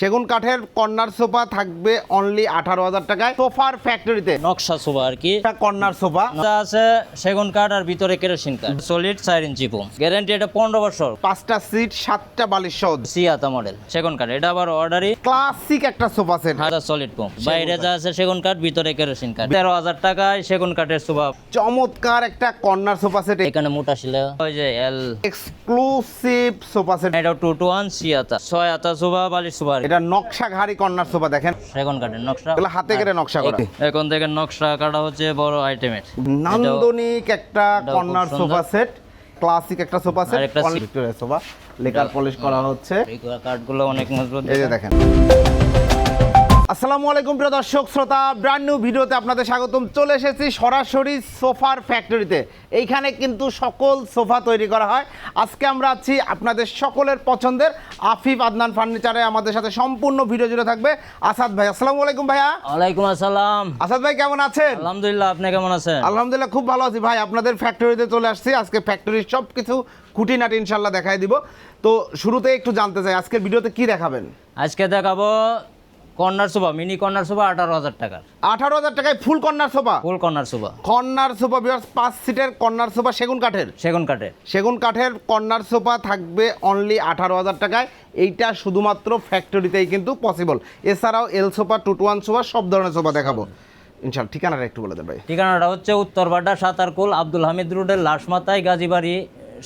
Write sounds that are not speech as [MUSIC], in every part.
সেগুন কাঠের corner sofa থাকবে অনলি আঠারো হাজার টাকায়। সোফার ফ্যাক্টরিতে নকশা সোফা আর কি। একটা কর্নার সোফা। আছে সেগুন কাঠ আর ভিতরে কেরোসিন কাঠ। সলিড চার ইঞ্চি পোম গ্যারান্টি এটা পনেরো বছর। পাঁচটা সিট সাতটা বালিশ সহ। সিয়াতা মডেল সেগুন কাঠ। এটা আবার অর্ডারই ক্লাসিক একটা সোফা সেট হাজার সলিড পোম বাইরে যা আছে সেগুন কাঠ ভিতরে কেরোসিন কাঠ। তেরো হাজার টাকায় সেগুন কাঠের সোফা। চমৎকার একটা কর্নার সোফা সেট এখানে মোটা ছিল। ওই যে এল এক্সক্লুসিভ সোফা সেট এটা টু টু ওয়ান সিয়াতা। ছয় আতা সোফা বালিশ সোফা এটা নকশা ঘাড়ি কর্নার সোফা দেখেন। সেগুন কাঠের নকশা। এগুলো হাতে কেটে নকশা করা। এখন থেকে নকশা কাটা হচ্ছে বড় আইটেমের নান্দনিক একটা কর্নার সোফা সেট ক্লাসিক একটা সোফা সেট একটা। Victoria sofa. লেকার পলিশ করা হচ্ছে। কাঠগুলো অনেক মজবুত এই যে দেখেন। আসসালামু আলাইকুম প্রিয় দর্শক শ্রোতা ব্র্যান্ড নিউ ভিডিওতে আপনাদের স্বাগতম। চলে এসেছি সরাসরি সোফার ফ্যাক্টরিতে এইখানে কিন্তু সকল সোফা তৈরি করা হয়। আজকে আমরা আছি আপনাদের সকলের পছন্দের আফিফ আদনান ফার্নিচারে আমাদের সাথে সম্পূর্ণ ভিডিও জুড়ে থাকবে আসাদ ভাই। আসসালামু আলাইকুম ভাইয়া। ওয়ালাইকুম আসসালাম। আসাদ ভাই কেমন আছেন? আলহামদুলিল্লাহ আপনি কেমন আছেন? আলহামদুলিল্লাহ খুব ভালো আছি ভাই। আপনাদের ফ্যাক্টরিতে চলে আসছি। আজকে ফ্যাক্টরির সব কিছু খুঁটিনাটি ইনশাল্লাহ দেখাই দিব। তো শুরুতে একটু জানতে চাই আজকের ভিডিওতে কি দেখাবেন? আজকে দেখাবো corner sofa mini corner sofa আঠারো হাজার টাকার। আঠারো হাজার টাকায় full corner sofa full corner sofa corner sofa বিয়ার্স পাঁচ সিটের কর্নার সোফা সেগুন কাঠের? সেগুন কাঠের। সেগুন কাঠের কর্নার সোফা থাকবে অনলি আঠারো হাজার টাকায়। এইটা শুধুমাত্র ফ্যাক্টরিতেই কিন্তু পসিবল এছাড়াও L sofa two one sofa সব ধরনের সোফা দেখাবো। ইনশাল্লাহ ঠিকানাটা একটু বলে দেন ভাই। ঠিকানাটা হচ্ছে উত্তরবাড্ডা সাঁতারকুল আব্দুল হামিদ রোডের লাশমাতায় গাজীবাড়ি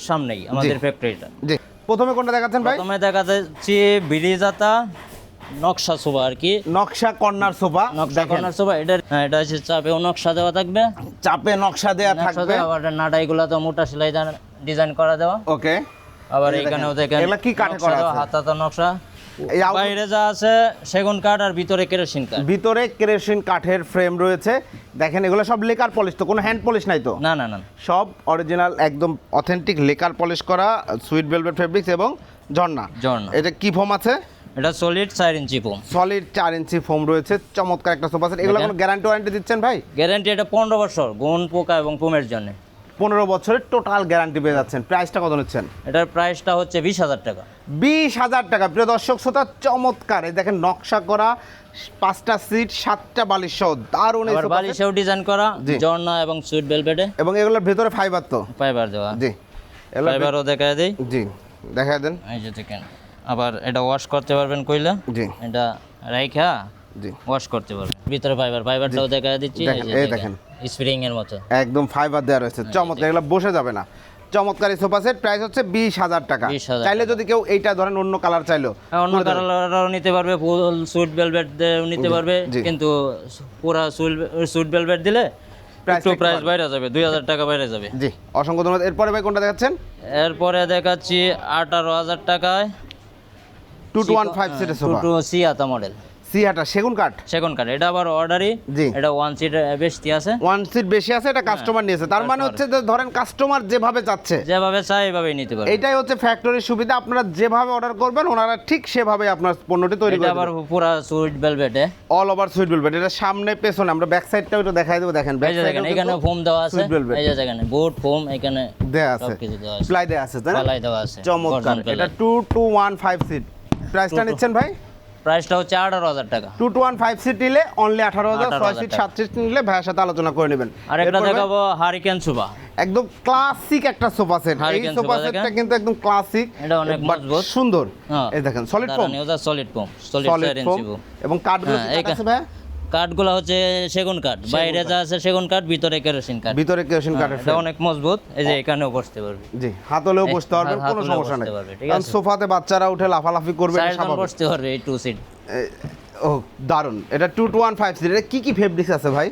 সামনেই আমাদের ফ্যাক্টরিটা জি। প্রথমে কোনটা দেখাচ্ছেন ভাই? প্রথমে দেখা যাচ্ছে বিরিজাতা নকশা সোফা আর কি। নকশা কর্নার সোফা নকশা কর্নার সোফা এটা হ্যাঁ, এটা হচ্ছে চাপেও নকশা দেওয়া থাকবে। চাপে নকশা দেওয়া থাকবে। আবার নাটাইগুলো তো মোটা সেলাই ডিজাইন করা দেওয়া। ওকে। আবার এখানেও দেখেন এগুলা কি কাঠে করা আছে? হাতাতে নকশা। বাইরে যা আছে সেগুন কাঠ আর ভিতরে কেরোসিন কাঠ। ভিতরে কেরোসিন কাঠের ফ্রেম রয়েছে। দেখেন এগুলো সব লেকার পলিশ তো কোনো হ্যান্ড পলিশ নাই তো? না না না। সব অরিজিনাল একদম অথেন্টিক লেকার পলিশ করা সুইট ভেলভেট ফেব্রিক্স এবং ঝর্ণা। ঝর্ণা। এটা কি ফোম আছে? এটা সলিড চার ইঞ্চি পোম সলিড চার ইঞ্চি ফোম রয়েছে চমৎকার একটা সোফা সেট এগুলো। কোনো গ্যারান্টি ওয়ারেন্টি দিচ্ছেন ভাই? গ্যারান্টি এটা পনেরো বছর গুণ পোকা এবং পোমের জন্য। পনেরো বছরের টোটাল গ্যারান্টি পেয়ে যাচ্ছেন। প্রাইসটা কত নিচ্ছেন? এটার প্রাইসটা হচ্ছে বিশ হাজার টাকা। বিশ হাজার টাকা। প্রিয় দর্শক শ্রোতা চমৎকার। এই দেখেন নকশা করা পাঁচটা সিট সাতটা বালিশ সহ দারুণ এই set। ডিজাইন করা। ঝর্ণা এবং সুইট বেলভেটে এবং এগুলোর ভেতরে ফাইবার তো। ফাইবার দেওয়া। জি। ফাইবারও দেখা দেই। জি দেখা দেন। এই যে দেখেন। আবার এটা ওয়াশ করতে পারবেন কইলা জি। এটা রাইখা জি। ওয়াশ করতে পারবেন। ভিতরে ফাইবার ফাইবারটাও দেখা দিচ্ছি এই দেখেন। স্প্রিং এর মতো। একদম ফাইবার দেওয়া রয়েছে। চমৎকার এগুলো বসে যাবে না। চমৎকার এই সোফা সেট প্রাইস হচ্ছে বিশ হাজার টাকা। 20,000 চাইলে যদি কেউ এইটা ধরেন অন্য কালার চাইলো হ্যাঁ, অন্য কালারও নিতে পারবে ফুল সুইট বেলভেট নিতে পারবে। কিন্তু পুরা সুইট বেলভেট দিলে একটু প্রাইস বাইরে যাবে দুই হাজার টাকা বাইরে যাবে। জি অসংখ্য ধন্যবাদ। এরপরে ভাই কোনটা দেখাচ্ছেন? এরপরে দেখাচ্ছি আঠারো হাজার টাকায়। টু টু ওয়ান ফাইভ সিটের সোফা টু সিয়াতা মডেল সিহাটা সেগুন কাঠ? সেকেন্ড কার্ড এটা আবার অর্ডারই জি। এটা ওয়ান সিট বেশি আছে। ওয়ান সিট বেশি আছে এটা কাস্টমার নিয়েছে। তার মানে হচ্ছে যে ধরেন কাস্টমার যেভাবে চাচ্ছে। যেভাবে চাই এভাবেই নিতে পারবে। এটাই হচ্ছে ফ্যাক্টরির সুবিধা আপনারা যেভাবে অর্ডার করবেন ওনারা ঠিক সেভাবে আপনার পণ্যটি তৈরি এটা করে আবার পুরা সুইট বেলভেটে অল ওভার সুইট ভেলভেট এটা সামনে পেছনে আমরা ব্যাক সাইডটাও একটু দেখাই দেবো দেখেন ব্যাক দেখেন এখানে ফোম দেওয়া আছে। এই যে দেখেন বোট ফোম এখানে দেয়া আছে। প্লাই দেয়া আছে তাই না? পালাই দেওয়া আছে। চমৎকার। এটা two two one five seat প্রাইসটা নিচ্ছেন ভাই? প্রাইসটা হচ্ছে আঠারো হাজার টাকা। Two two one five seat নিলে অনলি আঠারো হাজার 18,000 ছয় সিট সাত সিট নিলে ভাইয়ের সাথে আলোচনা করে নেবেন। আর একটা দেখাবো হারিকেন সুবা একদম ক্লাসিক একটা সোফা সেট এই সোফা সেটটা কিন্তু একদম ক্লাসিক এটা অনেক মজবুত। সুন্দর। হ্যাঁ। এই দেখেন solid foam solid foam solid foam এবং কাঠগুলো আছে ভাই কাঠগুলো হচ্ছে সেগুন কাঠ বাইরে যা আছে সেগুন কাঠ ভিতরে কেরোসিন কাঠ। ভিতরে কেরোসিন কাঠের এটা অনেক মজবুত এই যে এখানেও বসতে পারবে। জি হাতলেও বসতে পারবেন হাত- কোনো সমস্যা নেই। পারবে, কারণ সোফাতে বাচ্চারা উঠে লাফালাফি করবে স্বাভাবিক। বসতে পারবে এই টু সিট ও দারুণ এটা two two one five seat এটা কি কি ফেব্রিক্স আছে ভাই?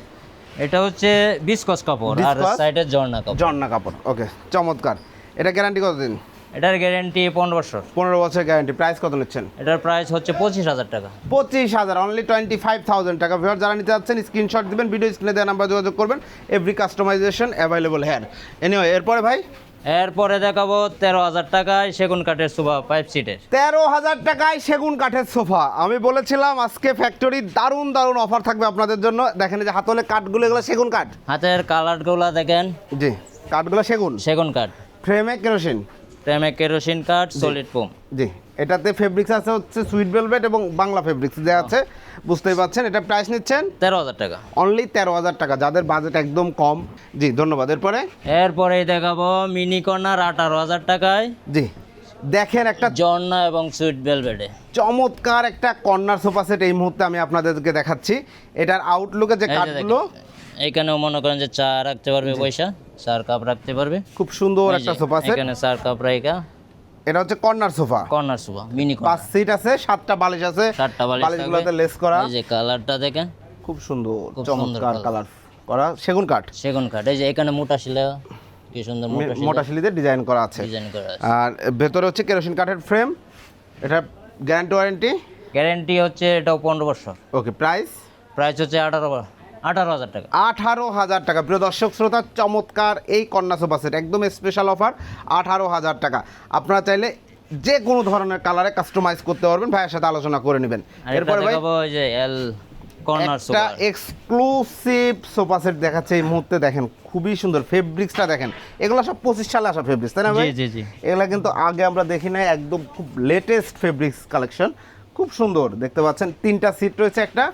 এটা হচ্ছে বিস্কস কাপড় আর? সাইডের ঝর্ণা কাপড়। জর্না কাপড় ওকে চমৎকার। এটা গ্যারান্টি কতদিন? এটার গ্যারেন্টি পনেরো বছর। পনেরো বছর গ্যারান্টি প্রাইস কত নিচ্ছেন? এটার প্রাইস হচ্ছে পঁচিশ হাজার টাকা। পঁচিশ হাজার অনলি টোয়েন্টি ফাইভ থাউজেন্ড টাকা। ভিওর যারা নিতে যাচ্ছেন স্ক্রিনশট দিবেন ভিডিও স্ক্রিনে দেওয়া নাম্বার যোগাযোগ করবেন। এভরি কাস্টমাইজেশন অ্যাভেলেবল হ্যার এনিওয়ে এরপরে ভাই? এরপরে দেখাবো তেরো হাজার টাকায় সেগুন কাঠের সোফা ফাইভ সিটের তেরো হাজার টাকায় সেগুন কাঠের সোফা। আমি বলেছিলাম আজকে ফ্যাক্টরি দারুণ দারুণ অফার থাকবে আপনাদের জন্য। দেখেন এই যে হাতলে কাঠগুলো এগুলো সেগুন কাঠ। হাতের কালারগুলো দেখেন। জি কাঠগুলো সেগুন। সেগুন কাঠ। ফ্রেমে কেরোসিন প্রেমে কেরোসিন কাঠ সলিড ফোম জি এটাতে ফেব্রিক্স আছে হচ্ছে সুইট ভেলভেট এবং বাংলা ফেব্রিক্স দেওয়া আছে। বুঝতেই পাচ্ছেন এটা প্রাইস নিচ্ছেন? তেরো হাজার টাকা। অনলি তেরো হাজার টাকা যাদের বাজেট একদম কম। জি ধন্যবাদ। এরপরে? এরপরে দেখাবো মিনি কর্নার আঠারো হাজার টাকায়। জি দেখেন একটা জর্না এবং সুইট বেলভেটে চমৎকার একটা কর্নার সোফা সেট এই মুহূর্তে আমি আপনাদেরকে দেখাচ্ছি। এটার আউটলুকে যে কাঠগুলো এখানেও মনে করেন যে চা রাখতে পারবে পয়সা। চার কাপ রাখতে পারবে? খুব সুন্দর একটা সোফা আছে এখানে চার কাপ রাইকা এটা হচ্ছে corner sofa. Corner sofa mini পাঁচ সিট আছে সাতটা বালিশ আছে। সাতটা বালিশ বালিশগুলোতে লেস করা। এই যে কালারটা দেখেন। খুব সুন্দর চমৎকার কালার। করা। সেগুন কাঠ। সেগুন কাঠ। এই যে এখানে মোটা শিলা। কি সুন্দর মোটা মোটা শিলিতে ডিজাইন করা আছে। ডিজাইন করা আছে। আর ভেতরে হচ্ছে কেরোসিন কাঠের ফ্রেম এটা গ্যারান্টি ওয়ারেন্টি গ্যারেন্টি হচ্ছে এটাও পনেরো বছর। ওকে প্রাইস প্রাইস হচ্ছে আঠারো আঠারো হাজার টাকা। আঠারো হাজার টাকা। প্রিয় দর্শক শ্রোতা চমৎকার এই কন্যা সোফা সেট একদম স্পেশাল অফার আঠারো হাজার টাকা। আপনারা চাইলে যে কোনো ধরনের কালারে কাস্টমাইজ করতে পারবেন। ভাইয়ের সাথে আলোচনা করে নেবেন। এরপরে ভাই যে এল কর্নার একটা সোফা। এক্সক্লুসিভ সোফা সেট দেখাচ্ছে এই মুহূর্তে। দেখেন খুবই সুন্দর। ফেব্রিক্সটা দেখেন এগুলো সব পঁচিশ সালে আসা ফেব্রিক্স তাই না ভাই? জি জি জি। এগুলো কিন্তু আগে আমরা দেখি নাই। একদম খুব লেটেস্ট ফেব্রিক্স কালেকশন খুব সুন্দর দেখতে পাচ্ছেন। তিনটা সিট রয়েছে একটা।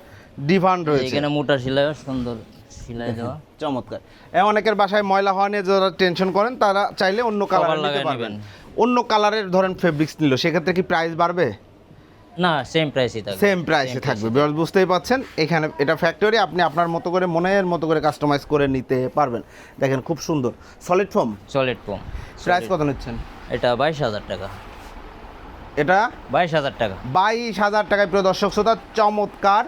ডিভান রয়েছে। এখানে মোটা শিলা সুন্দর শিলাই দেওয়া। [LAUGHS] চমৎকার। এ অনেকের বাসায় ময়লা হওয়া নিয়ে যারা টেনশন করেন তারা চাইলে অন্য কালার নিতে পারবেন। অন্য কালারের ধরেন ফেব্রিক্স নিল সেক্ষেত্রে কি প্রাইস বাড়বে? না সেম প্রাইসই থাকবে। সেম প্রাইসে থাকবে। বিকজ বুঝতেই পাচ্ছেন এখানে এটা ফ্যাক্টরি আপনি আপনার মতো করে মনের মতো করে কাস্টমাইজ করে নিতে পারবেন। দেখেন খুব সুন্দর। Solid foam solid foam price কত নিচ্ছেন? এটা বাইশ হাজার টাকা। এটা? বাইশ হাজার টাকা। বাইশ হাজার টাকায় প্রিয় দর্শক শ্রোতা চমৎকার।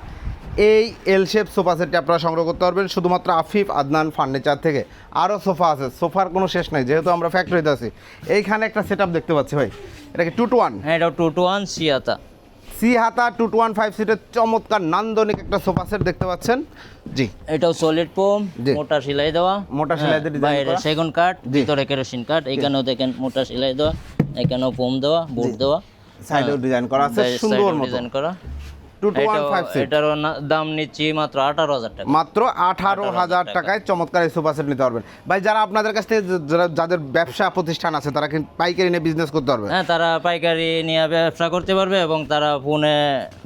এই এল শেপ সোফা সেটটি আপনারা সংগ্রহ করতে পারবেন শুধুমাত্র আফিফ আদনান ফার্নিচার থেকে। আরও সোফা আছে সোফার কোনো শেষ নাই যেহেতু আমরা ফ্যাক্টরিতে আছি। এইখানে একটা সেট দেখতে পাচ্ছি ভাই এটা কি টু টু ওয়ান হ্যাঁ এটা টু টু ওয়ান সিয়াতা সি হাতা টু টু ওয়ান ফাইভ সিটের চমৎকার নান্দনিক একটা সোফা সেট দেখতে পাচ্ছেন। জি। এটাও সলিড পোম মোটা সেলাই দেওয়া। মোটা সেলাই দিয়ে হ্যাঁ, বাইরে সেগুন কাঠ। ভিতরে কেরোসিন কাঠ এখানেও দেখেন মোটা সেলাই দেওয়া এখানেও ফোম দেওয়া বুট দেওয়া। সাইডেও ডিজাইন করা আছে সুন্দর ডিজাইন করা। এটারও দাম নিচ্ছি মাত্র আঠারো হাজার টাকা। মাত্র আঠারো হাজার টাকায় চমৎকার এই সোফা সেট নিতে পারবেন। ভাই যারা আপনাদের কাছ থেকে যারা যাদের ব্যবসা প্রতিষ্ঠান আছে তারা কিন্তু পাইকারি নিয়ে বিজনেস করতে পারবে। হ্যাঁ তারা পাইকারি নিয়ে ব্যবসা করতে পারবে এবং তারা ফোনে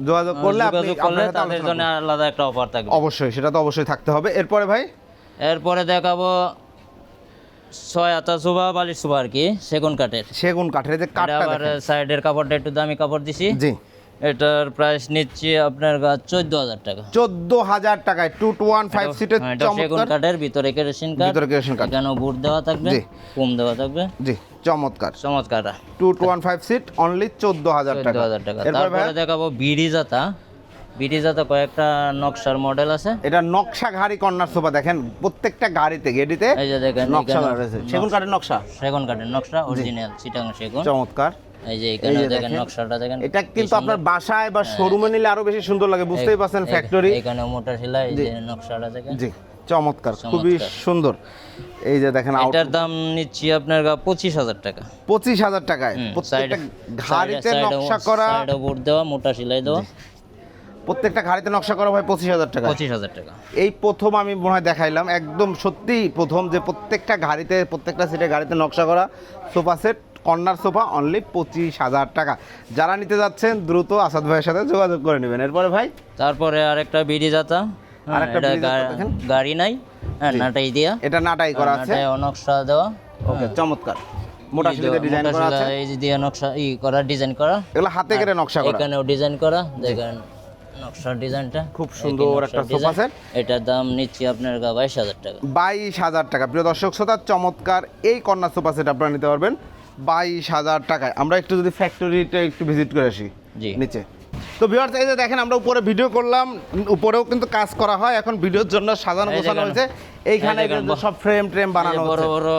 যোগাযোগ করলে যোগাযোগ করলে তাদের জন্য আলাদা একটা অফার থাকবে। অবশ্যই সেটা তো অবশ্যই থাকতে হবে। এরপরে ভাই? এরপরে দেখাবো ছয় হাতা সুবা বালিশ আর কি সেগুন কাঠের। সেগুন কাঠের যে কাঠটা আবার সাইডের কাপড়টা একটু দামি কাপড় দিছি। জি। এটার প্রাইস নিচ্ছি আপনার চোদ্দ হাজার টাকা। চোদ্দ হাজার টাকায় টু টু ওয়ান ফাইভ সিটের সেগুন কাঠের ভিতরে কেরোসিন কাঠ ভিতরে কেরোসিন কাঠ। কেন বুট দেওয়া থাকবে কম দেওয়া থাকবে। জি চমৎকার। চমৎকার। Two two one five seat only চোদ্দ হাজার টাকা। হাজার টাকা। তারপরে দেখাবো বিড়ি জাতা। বিড়ি জাতা কয়েকটা নকশার মডেল আছে। এটা নকশা ঘাড়ি কর্নার সোফা দেখেন প্রত্যেকটা গাড়িতে গেডিতে এই যে দেখেন নকশা রয়েছে সেগুন কাঠের নকশা? সেগুন কাঠের নকশা অরিজিনাল চিটাং সেগুন। চমৎকার। এই যে এখানে দেখেন। নকশাটা দেখেন এটা কিন্তু আপনার বাসায় বা শোরুমে নিলে আরও বেশি সুন্দর লাগে বুঝতেই পারছেন ফ্যাক্টরি এখানে মোটা সেলাই এই যে নকশাটা দেখেন। জি চমৎকার খুবই সুন্দর। এই যে দেখেন এটার দাম নিচ্ছি আপনার পঁচিশ হাজার টাকা। পঁচিশ হাজার টাকায়। প্রত্যেকটা ঘাড়িতে নকশা করা। সাইডে বোর্ড দেওয়া মোটা সেলাই দেওয়া। প্রত্যেকটা ঘাড়িতে নকশা করা হয় পঁচিশ হাজার টাকা। পঁচিশ হাজার টাকা। এই প্রথম আমি মনে হয় দেখাইলাম একদম সত্যি প্রথম যে প্রত্যেকটা গাড়িতে প্রত্যেকটা সিটে গাড়িতে নকশা করা sofa set corner sofa only পঁচিশ হাজার টাকা। যারা নিতে যাচ্ছেন দ্রুত আসাদ ভাইয়ের সাথে যোগাযোগ করে নেবেন। এরপরে ভাই? তারপরে আরেকটা বিড়ি জাতা হ্যাঁ, আরেকটা। গাড়ি নাই হ্যাঁ নাটাই দিয়া। এটা নাটাই করা আছে। নকশা দেওয়া। ওকে চমৎকার। মোটা সিলিতে ডিজাইন করা আছে। এই যে দিয়ে নকশা ই করা ডিজাইন করা। এগুলো হাতে কেটে নকশা করা। এখানেও ডিজাইন করা দেখেন। নকশার ডিজাইনটা। খুব সুন্দর একটা সোফা সেট। এটার দাম নিচ্ছি আপনার বাইশ হাজার টাকা। বাইশ হাজার টাকা। প্রিয় দর্শক শ্রোতা চমৎকার এই কর্নার সোফা সেট আপনারা নিতে পারবেন বাইশ হাজার টাকায়। আমরা একটু যদি ফ্যাক্টরিতে একটু ভিজিট করে আসি জি। নিচে। তো ভিউয়ার্স এই যে দেখেন আমরা উপরে ভিডিও করলাম উপরেও কিন্তু কাজ করা হয়। এখন ভিডিওর জন্য সাজানো গোছানো হয়েছে। এইখানে সব ফ্রেম ট্রেম বানানো বড় বড়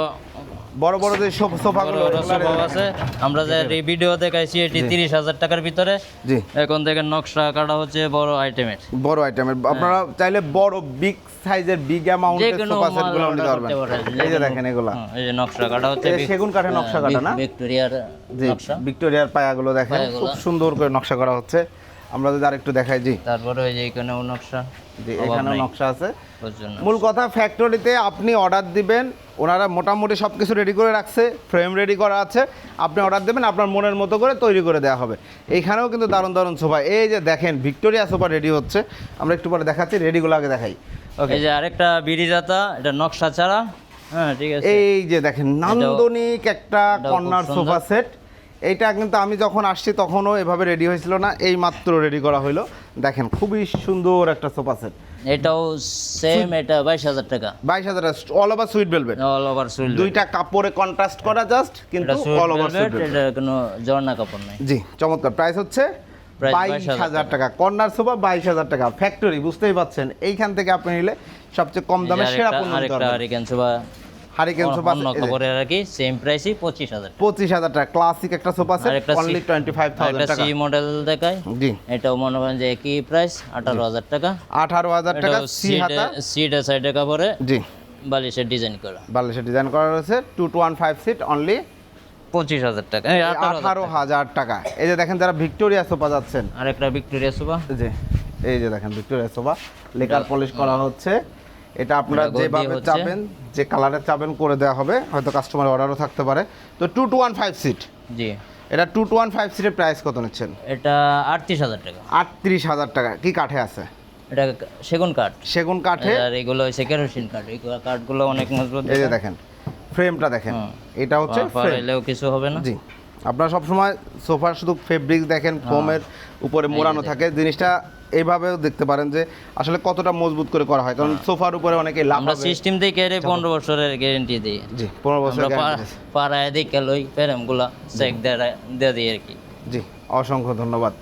বড় বড় যে সোফাগুলো সোফা আছে। আমরা যে এই ভিডিও দেখাইছি এটি তিরিশ হাজার টাকার ভিতরে। জি। এখন দেখেন নকশা কাটা হচ্ছে বড় আইটেমের বড় আইটেমের আপনারা চাইলে বড় বিগ সাইজের বিগ অ্যামাউন্টের সোফা সেটগুলো নিতে পারবেন। এই যে দেখেন এগুলা। হ্যাঁ, এই যে নকশা কাটা হচ্ছে। সেগুন কাঠের নকশা কাটা হ্যাঁ, না? ভিক্টোরিয়ার নকশা। ভিক্টোরিয়ার পায়াগুলো দেখেন খুব সুন্দর করে নকশা করা হচ্ছে। আমরা যদি আরেকটু দেখাই জি। তারপরে ওই যে এখানেও নকশা জি এখানেও নকশা আছে। মূল কথা ফ্যাক্টরিতে আপনি অর্ডার দিবেন ওনারা মোটামুটি সব কিছু রেডি করে রাখছে ফ্রেম রেডি করা আছে আপনি অর্ডার দেবেন আপনার মনের মতো করে তৈরি করে দেওয়া হবে। এইখানেও কিন্তু দারুণ দারুণ সোফা। এই যে দেখেন ভিক্টোরিয়া সোফা রেডি হচ্ছে। আমরা একটু পরে দেখাচ্ছি রেডিগুলো আগে দেখাই। ওকে যে আরেকটা বিড়ি জাতা এটা নকশা ছাড়া। হ্যাঁ ঠিক আছে। এই যে দেখেন নান্দনিক একটা কর্নার সোফা সেট। এইটা কিন্তু আমি যখন আসছি তখনও এভাবে রেডি হয়েছিল না এই মাত্র রেডি করা হলো দেখেন খুবই সুন্দর একটা সোফা সেট। এটাও সেম এটা বাইশ হাজার টাকা। বাইশ হাজার all over sweet velvet all over sweet দুইটা কাপড়ে কন্ট্রাস্ট করা জাস্ট কিন্তু অল ওভার সুইট এটা কোনো জর্না কাপড় নাই। জি চমৎকার। প্রাইস হচ্ছে বাইশ হাজার টাকা। কর্নার সোফা বাইশ হাজার টাকা। ফ্যাক্টরি বুঝতেই পাচ্ছেন এইখান থেকে আপনি নিলে সবচেয়ে কম দামে সেরা পণ্য হারিকেন সোফা কাপড়ের আর কি সেম প্রাইসই পঁচিশ হাজার পঁচিশ হাজার টাকা ক্লাসিক একটা সোফা সেট অনলি সি- টোয়েন্টি ফাইভ একটা থাউজেন্ড টাকা। সি মডেল দেখায় জি। এটাও মনে করেন যে একই প্রাইস আঠারো হাজার টাকা। আঠারো হাজার টাকা সি হাতা। সিট সাইডে কাপড়ে জি। বালিশের ডিজাইন করা। বাংলাদেশে ডিজাইন করা রয়েছে two two one five seat only পঁচিশ হাজার টাকা। আঠারো হাজার টাকা। এই যে দেখেন যারা ভিক্টোরিয়া সোফা যাচ্ছেন। আরেকটা ভিক্টোরিয়া সোফা। যে এই যে দেখেন ভিক্টোরিয়া সোফা। লেকার পলিশ করা হচ্ছে। এটা আপনারা যেভাবে। চাবেন যে কালারের চাবেন করে দেওয়া হবে। হয়তো কাস্টমার অর্ডারও থাকতে পারে। তো two two one five seat জি। এটা টু টু ওয়ান ফাইভ সিটের প্রাইস কত নিচ্ছেন? এটা আটত্রিশ হাজার টাকা। আটত্রিশ হাজার টাকা। কি কাঠে আছে? এটা সেগুন কাঠ। সেগুন কাঠে? আর এগুলো হচ্ছে কেরোসিন কাঠ। এই কাঠগুলো অনেক মজবুত এই যে দেখেন। ফ্রেমটা দেখেন। এটা হচ্ছে ফ্রেম কিছু হবে না। জি। আপনারা সবসময় সোফার শুধু ফেব্রিক দেখেন ফোমের উপরে মোড়ানো থাকে। জিনিসটা এইভাবেও দেখতে পারেন যে আসলে কতটা মজবুত করে করা হয়। কারণ সোফার উপরে অনেকে লাভ আমরা সিস্টেম দিয়ে কেড়ে পনেরো বছরের গ্যারেন্টি দিই। জি পনেরো বছরের আমরা পা- পাড়ায় দেখে লই প্যারেমগুলা চেক দিয়ে দিই আর কি। জি অসংখ্য ধন্যবাদ।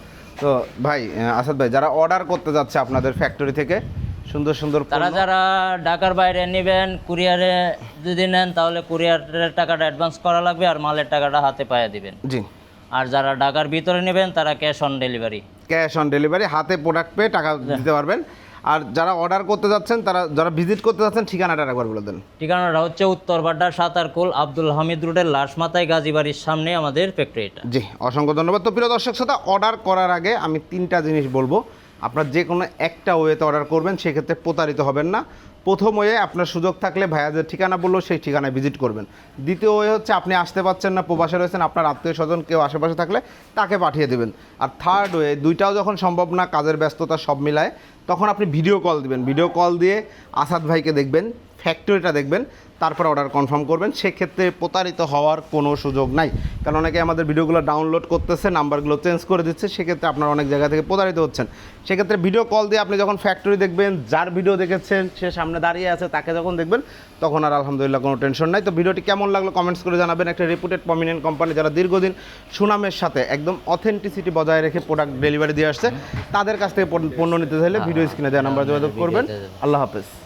তো ভাই আসাদ ভাই যারা অর্ডার করতে যাচ্ছে আপনাদের ফ্যাক্টরি থেকে সুন্দর সুন্দর তারা যারা ঢাকার বাইরে নেবেন কুরিয়ারে যদি নেন তাহলে কুরিয়ারের টাকাটা অ্যাডভান্স করা লাগবে আর মালের টাকাটা হাতে পায়ে দিবেন। জি। আর যারা ঢাকার ভিতরে নেবেন তারা cash on delivery cash on delivery হাতে প্রোডাক্ট পেয়ে টাকা দিতে পারবেন। আর যারা অর্ডার করতে যাচ্ছেন তারা যারা ভিজিট করতে যাচ্ছেন ঠিকানাটা একবার বলে দেন। ঠিকানাটা হচ্ছে উত্তর সাতারকুল আব্দুল হামিদ রোডের লাশমাতায় গাজীবাড়ির সামনে আমাদের ফ্যাক্টরিটা জি অসংখ্য ধন্যবাদ। তো প্রিয় দর্শক শ্রোতা অর্ডার করার আগে আমি তিনটা জিনিস বলব। আপনার যে কোনো একটা ওয়েতে অর্ডার করবেন, সেক্ষেত্রে প্রতারিত হবেন না। প্রথম ওয়ে আপনার সুযোগ থাকলে ভাইয়া যে ঠিকানা বলল, সেই ঠিকানায় ভিজিট করবেন। দ্বিতীয় ওয়ে হচ্ছে আপনি আসতে পারছেন না, প্রবাসে রয়েছেন, আপনার আত্মীয় স্বজন কেউ আশেপাশে থাকলে তাকে পাঠিয়ে দেবেন। আর থার্ড ওয়ে, দুইটাও যখন সম্ভব না, কাজের ব্যস্ততা সব মিলায়, তখন আপনি ভিডিও কল দিবেন। ভিডিও কল দিয়ে আসাদ ভাইকে দেখবেন ফ্যাক্টরিটা দেখবেন। তারপর অর্ডার কনফার্ম করবেন। সেক্ষেত্রে প্রতারিত হওয়ার কোনো সুযোগ নাই। কারণ অনেকে আমাদের ভিডিওগুলো ডাউনলোড করতেছে নাম্বারগুলো চেঞ্জ করে দিচ্ছে সেক্ষেত্রে আপনারা অনেক জায়গা থেকে প্রতারিত হচ্ছেন। সেক্ষেত্রে ভিডিও কল দিয়ে আপনি যখন ফ্যাক্টরি দেখবেন যার ভিডিও দেখেছেন সে সামনে দাঁড়িয়ে আছে তাকে যখন দেখবেন তখন আর আলহামদুলিল্লাহ কোনো টেনশন নাই। তো ভিডিওটি কেমন লাগল কমেন্টস করে জানাবেন। একটা রেপুটেড প্রমিনেন্ট কোম্পানি যারা দীর্ঘদিন সুনামের সাথে একদম অথেন্টিসিটি বজায় রেখে প্রোডাক্ট ডেলিভারি দিয়ে আসছে তাদের কাছ থেকে পণ্য নিতে চাইলে ভিডিও স্ক্রিনে দেওয়া নাম্বার যোগাযোগ করবেন। আল্লাহ হাফেজ।